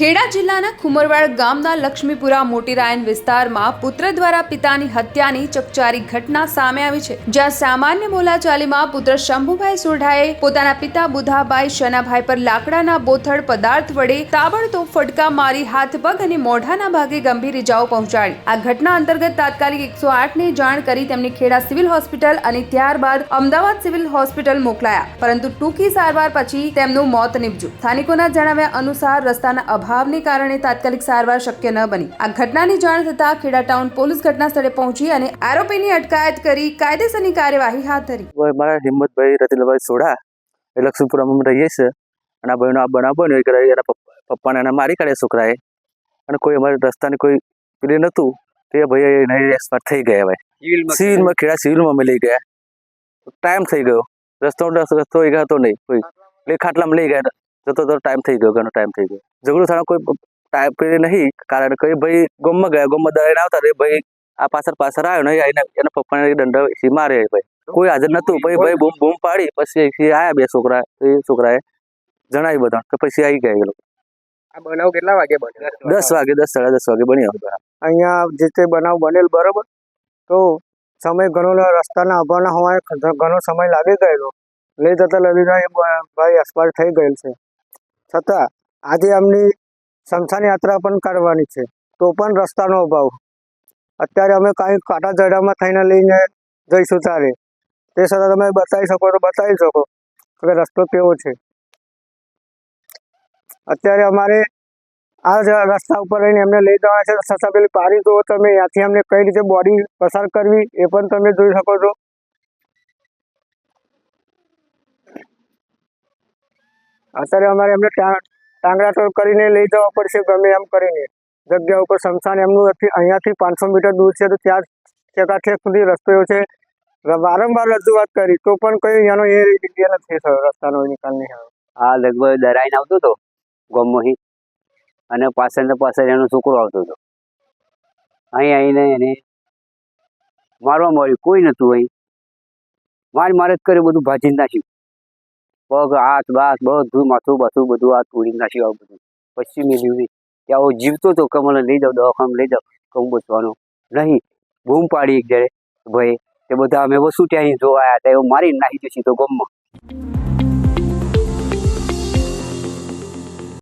ખેડા જિલ્લાના ખુમરવાડ ગામના લક્ષ્મીપુરા મોટીરાયન વિસ્તારમાં પુત્ર દ્વારા પિતાની હત્યાની ચકચારી ઘટના સામે આવી છે, જ્યાં સામાન્ય બોલાચાલીમાં પુત્ર શંભુભાઈ સોઢાએ પોતાના પિતા બુધાભાઈ શનાભાઈ પર લાકડાના બોથડ પદાર્થ વડે તાબડતોબ ફટકા મારી, હાથ પગ અને મોઢાના ભાગે ગંભીર ઇજાઓ પહોંચાડી. આ ઘટના અંતર્ગત તાત્કાલિક એકસો આઠની જાણ કરી તેમને ખેડા સિવિલ હોસ્પિટલ અને ત્યારબાદ અમદાવાદ સિવિલ હોસ્પિટલ મોકલાયા, પરંતુ ટૂંકી સારવાર પછી તેમનું મોત નીપજ્યું. સ્થાનિકોના જણાવ્યા અનુસાર રસ્તાના અભાવને કારણે તાત્કાલિક સારવાર શક્ય ન બની. આ ઘટનાની જાણ થતાં ખેડા ટાઉન પોલીસ ઘટના સ્થળે પહોંચી અને આરોપીની અટકાયત કરી કાયદેસરની કાર્યવાહી હાથ ધરી. ભાઈ મારા હિંમતભાઈ રતિલભાઈ સોઢા એ લક્ષ્મીપુરામાં રહીએ છે અને આ ભાઈનો આ બનાવ બન્યો કે એના પપ્પા પપ્પાને એને મારી કાઢ્યા છોકરાએ. અને કોઈ અમારે રસ્તાની કોઈ પેલી નહોતું તે ભાઈ એને એક્સપાયર થઈ ગયા ભાઈ. સિવિલમાં ખેડા સિવિલમાં અમે લઈ ગયા. ટાઈમ થઈ ગયો. રસ્તો રસ્તો એ હતો નહીં કોઈ. એટલે ખાટલામાં લઈ ગયા. જતો તો ટાઈમ થઈ ગયો ઘણો ટાઈમ થઈ ગયો. ઝઘડો થવાનો કોઈ ટાઈમ પેલી નહીં કારણ કે ભાઈ ગમમાં ગયા ગમમાં દળાઈને આવતા રે ભાઈ આ પાછળ પાછળ આવ્યો ને એને એના પપ્પાને દંડથી મારે ભાઈ. કોઈ હાજર નતું પછી ભાઈ બૂમ બૂમ પાડી પછી આયા બે છોકરા એ છોકરાએ જણાવ્યું બધા તો પછી આવી ગયા એ લોકો. આ બનાવ કેટલા વાગે બન્યો? દસ વાગે દસ સાડા દસ વાગે બન્યો. અહીંયા જે તે બનાવ બનેલ બરોબર? તો સમય ઘણો રસ્તાના અભાવના હોવાએ ઘણો સમય લાગી ગયેલો. લઈ જતા લલિતા ભાઈ એક્સપાયર થઈ ગયેલ છે. છતાં આજે એમની શમશાન યાત્રા પણ કાઢવાની છે. તો પણ રસ્તાનો અભાવ. અત્યારે અમે કાંઈ કાંટા જડામાં થઈને લઈને જઈશું ત્યારે તે છતાં તમે બતાવી શકો તો બતાવી શકો કે રસ્તો કેવો છે. અત્યારે અમારે આ રસ્તા ઉપર રહીને એમને લઈ જવાના છે. છતાં પેલી પારી જુઓ તમે, ત્યાંથી અમને કઈ રીતે બોડી પસાર કરવી એ પણ તમે જોઈ શકો છો. અત્યારે અમારે એમને ટાંગડા ટોળ કરીને લઈ જવા પડશે, ગમે એમ કરીને. જગ્યા ઉપર શમશાન એમનું અહીંયાથી પાંચસો મીટર દૂર છે, તો ત્યાં ચકાઠેક સુધી રસ્તો છે. વારંવાર રજૂઆત કરી, તો પણ કઈ એનો એ એ નથી થયો, રસ્તાનો નિકાલ નહીં આવ્યો. આ લગભગ દરાઈને આવતો હતો ગોમોહી અને પાછળ ને પાછળ એનો છોકરો આવતો હતો. અહીં આવીને એને મારવા મળ્યું, કોઈ નહોતું અહીં. માર, મારે જ કર્યું, બધું ભાજી નાખ્યું. પગ, હાથ બાથ બધું, માથું, બાથું, બધું આ તોડી નાખ્યું આવું બધું. પછી નહીં ત્યાં હું જીવતો હતો કે લઈ જાઉં દવાખાને લઈ જાઉં કે હું બચવાનો નહીં. બૂમ પાડી એક જયારે ભાઈ, તે બધા અમે વસુ ત્યાં જોવા આવ્યા હતા, એવું મારી નાખી જશે તો ગમમાં.